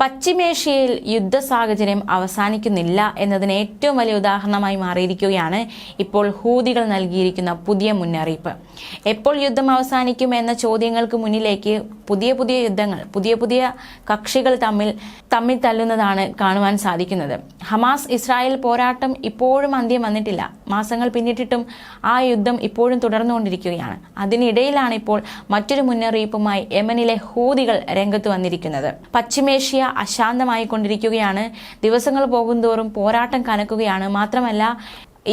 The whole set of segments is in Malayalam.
പശ്ചിമേഷ്യയിൽ യുദ്ധ സാഹചര്യം അവസാനിക്കുന്നില്ല എന്നതിന് ഏറ്റവും വലിയ ഉദാഹരണമായി മാറിയിരിക്കുകയാണ് ഇപ്പോൾ ഹൂതികൾ നൽകിയിരിക്കുന്ന പുതിയ മുന്നറിയിപ്പ്. എപ്പോൾ യുദ്ധം അവസാനിക്കും എന്ന ചോദ്യങ്ങൾക്ക് മുന്നിലേക്ക് പുതിയ പുതിയ യുദ്ധങ്ങൾ പുതിയ പുതിയ കക്ഷികൾ തമ്മിൽ തമ്മിൽ തല്ലുന്നതാണ് കാണുവാൻ സാധിക്കുന്നത്. ഹമാസ് ഇസ്രായേൽ പോരാട്ടം ഇപ്പോഴും അന്ത്യം വന്നിട്ടില്ല. മാസങ്ങൾ പിന്നിട്ടിട്ടും ആ യുദ്ധം ഇപ്പോഴും തുടർന്നുകൊണ്ടിരിക്കുകയാണ്. അതിനിടയിലാണ് ഇപ്പോൾ മറ്റൊരു മുന്നറിയിപ്പുമായി യമനിലെ ഹൂതികൾ രംഗത്ത് വന്നിരിക്കുന്നത്. പശ്ചിമേഷ്യ അശാന്തമായി കൊണ്ടിരിക്കുകയാണ് ദിവസങ്ങൾ പോകുന്തോറും പോരാട്ടം കനക്കുകയാണ്. മാത്രമല്ല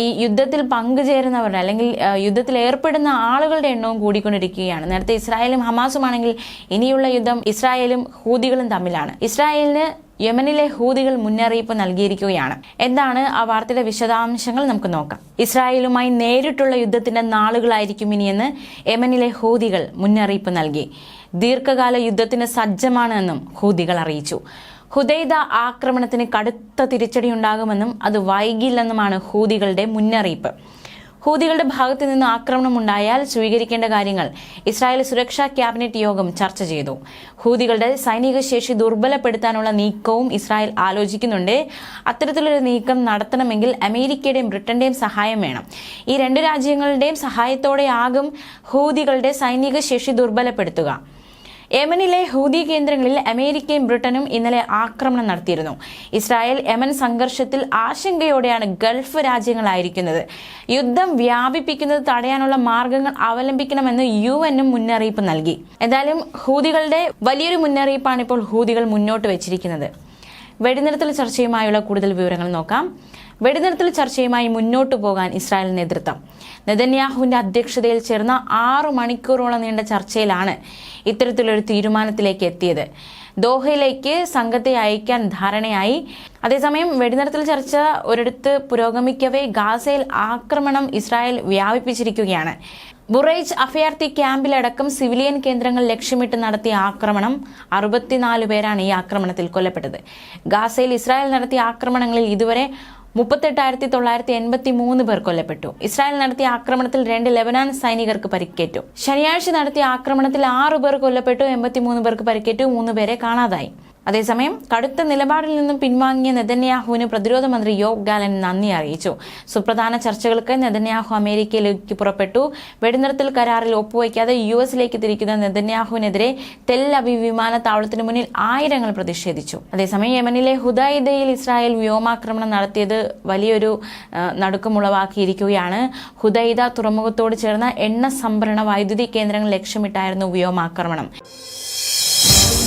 ഈ യുദ്ധത്തിൽ പങ്കുചേരുന്നവരുടെ അല്ലെങ്കിൽ യുദ്ധത്തിൽ ഏർപ്പെടുന്ന ആളുകളുടെ എണ്ണവും കൂടിക്കൊണ്ടിരിക്കുകയാണ്. നേരത്തെ ഇസ്രായേലും ഹമാസുമാണെങ്കിൽ ഇനിയുള്ള യുദ്ധം ഇസ്രായേലും ഹൂതികളും തമ്മിലാണ്. ഇസ്രായേലിന് യമനിലെ ഹൂതികൾ മുന്നറിയിപ്പ് നൽകിയിരിക്കുകയാണ്. എന്താണ് ആ വാർത്തയുടെ വിശദാംശങ്ങൾ നമുക്ക് നോക്കാം. ഇസ്രായേലുമായി നേരിട്ടുള്ള യുദ്ധത്തിന്റെ നാളുകളായിരിക്കും ഇനിയെന്ന് യമനിലെ ഹൂതികൾ മുന്നറിയിപ്പ് നൽകി. ദീർഘകാല യുദ്ധത്തിന് സജ്ജമാണ് എന്നും ഹൂതികൾ അറിയിച്ചു. ഹുദൈദ ആക്രമണത്തിന് കടുത്ത തിരിച്ചടിയുണ്ടാകുമെന്നും അത് വൈകില്ലെന്നുമാണ് ഹൂതികളുടെ മുന്നറിയിപ്പ്. ഹൂതികളുടെ ഭാഗത്തു നിന്ന് ആക്രമണം ഉണ്ടായാൽ സ്വീകരിക്കേണ്ട കാര്യങ്ങൾ ഇസ്രായേൽ സുരക്ഷാ ക്യാബിനറ്റ് യോഗം ചർച്ച ചെയ്തു. ഹൂതികളുടെ സൈനിക ശേഷി ദുർബലപ്പെടുത്താനുള്ള നീക്കവും ഇസ്രായേൽ ആലോചിക്കുന്നുണ്ട്. അത്തരത്തിലൊരു നീക്കം നടത്തണമെങ്കിൽ അമേരിക്കയുടെയും ബ്രിട്ടന്റെയും സഹായം വേണം. ഈ രണ്ട് രാജ്യങ്ങളുടെയും സഹായത്തോടെയാകും ഹൂതികളുടെ സൈനിക ശേഷി ദുർബലപ്പെടുത്തുക. യമനിലെ ഹൂതി കേന്ദ്രങ്ങളിൽ അമേരിക്കയും ബ്രിട്ടനും ഇന്നലെ ആക്രമണം നടത്തിയിരുന്നു. ഇസ്രായേൽ യമൻ സംഘർഷത്തിൽ ആശങ്കയോടെയാണ് ഗൾഫ് രാജ്യങ്ങളായിരിക്കുന്നത്. യുദ്ധം വ്യാപിപ്പിക്കുന്നത് തടയാനുള്ള മാർഗങ്ങൾ അവലംബിക്കണമെന്ന് യു എന്നും മുന്നറിയിപ്പ് നൽകി. എന്തായാലും ഹൂതികളുടെ വലിയൊരു മുന്നറിയിപ്പാണ് ഇപ്പോൾ ഹൂതികൾ മുന്നോട്ട് വെച്ചിരിക്കുന്നത്. വെടിനിർത്തൽ ചർച്ചയുമായുള്ള കൂടുതൽ വിവരങ്ങൾ നോക്കാം. വെടിനിർത്തൽ ചർച്ചയുമായി മുന്നോട്ടു പോകാൻ ഇസ്രായേൽ നേതൃത്വം. നെതന്യാഹുവിന്റെ അധ്യക്ഷതയിൽ ചേർന്ന ആറു മണിക്കൂറോളം നീണ്ട ചർച്ചയിലാണ് ഇത്തരത്തിലൊരു തീരുമാനത്തിലേക്ക് എത്തിയത്. ദോഹയിലേക്ക് സംഘത്തെ അയക്കാൻ ധാരണയായി. അതേസമയം വെടിനിർത്തൽ ചർച്ച ഒരിടത്ത് പുരോഗമിക്കവേ ഗാസയിൽ ആക്രമണം ഇസ്രായേൽ വ്യാപിപ്പിച്ചിരിക്കുകയാണ്. ബുറൈജ് അഭയാർത്ഥി ക്യാമ്പിലടക്കം സിവിലിയൻ കേന്ദ്രങ്ങൾ ലക്ഷ്യമിട്ട് നടത്തിയ ആക്രമണം അറുപത്തിനാല് പേരാണ് ഈ ആക്രമണത്തിൽ കൊല്ലപ്പെട്ടത്. ഗാസയിൽ ഇസ്രായേൽ നടത്തിയ ആക്രമണങ്ങളിൽ ഇതുവരെ മുപ്പത്തെട്ടായിരത്തി തൊള്ളായിരത്തി എൺപത്തി മൂന്ന് പേർ കൊല്ലപ്പെട്ടു. ഇസ്രായേൽ നടത്തിയ ആക്രമണത്തിൽ രണ്ട് ലെബനാൻ സൈനികർക്ക് പരിക്കേറ്റു. ശനിയാഴ്ച നടത്തിയ ആക്രമണത്തിൽ ആറു പേർ കൊല്ലപ്പെട്ടു എൺപത്തിമൂന്ന് പേർക്ക് പരിക്കേറ്റു മൂന്ന് പേരെ കാണാതായി. അതേസമയം കടുത്ത നിലപാടിൽ നിന്നും പിൻവാങ്ങിയ നെതന്യാഹുവിന് പ്രതിരോധ മന്ത്രി യോഗ് ഗാലൻ നന്ദി അറിയിച്ചു. സുപ്രധാന ചർച്ചകൾക്ക് നെതന്യാഹു അമേരിക്കയിലേക്ക് പുറപ്പെട്ടു. വെടിനിർത്തൽ കരാറിൽ ഒപ്പുവയ്ക്കാതെ യു എസിലേക്ക് തിരിക്കുന്ന നെതന്യാഹുവിനെതിരെ തെൽ അബി വിമാനത്താവളത്തിന് മുന്നിൽ ആയിരങ്ങൾ പ്രതിഷേധിച്ചു. അതേസമയം യമനിലെ ഹുദൈദയിൽ ഇസ്രായേൽ വ്യോമാക്രമണം നടത്തിയത് വലിയൊരു നടുക്കമുളവാക്കിയിരിക്കുകയാണ്. ഹുദൈദ തുറമുഖത്തോട് ചേർന്ന എണ്ണ സംഭരണ വൈദ്യുതി കേന്ദ്രങ്ങൾ ലക്ഷ്യമിട്ടായിരുന്നു വ്യോമാക്രമണം.